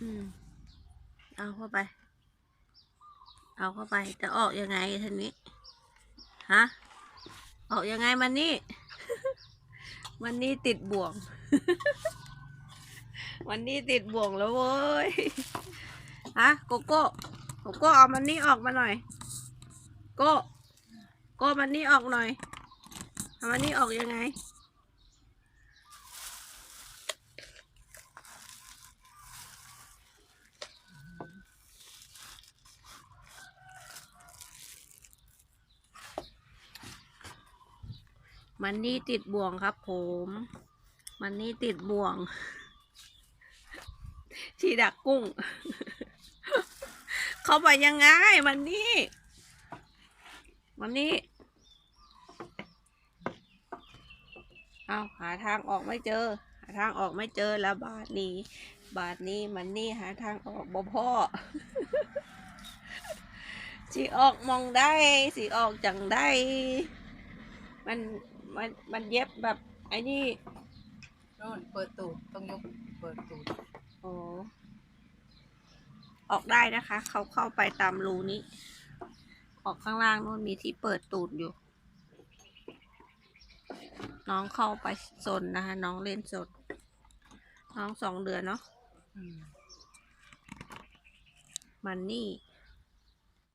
อืม เอาเข้าไป เอาเข้าไป จะออกยังไงทีนี้ ฮะ ออกยังไงมันนี่ มันนี่ติดบ่วง วันนี้ติดบ่วงแล้วเว้ย ฮะ โกโก้ โกโก้เอามันนี่ออกมาหน่อย โก้ โก้มันนี่ออกหน่อยเอามันนี่ออกยังไง มันนี่ติดบ่วงครับผม มันนี่ติดบ่วงที่ดักกุ้ง เขาไปยังไง มันนี่ มันนี่ เอาหาทางออกไม่เจอ หาทางออกไม่เจอแล้วบาทนี้ บาทนี้มันนี่หาทางออกบ่พ่อสิออกมองได้สิออกจังได้ มันมันมันเย็บแบบไอ้นี่โน่นเปิดตูดต้องยกเปิดตูดโอ้ออกได้นะคะ เขาเข้าไปตามรูนี้ ออกข้างล่างนู่นมีที่เปิดตูดอยู่ น้องเข้าไปซนนะคะ น้องเล่นสด น้องสองเดือนเนาะอืมมันนี่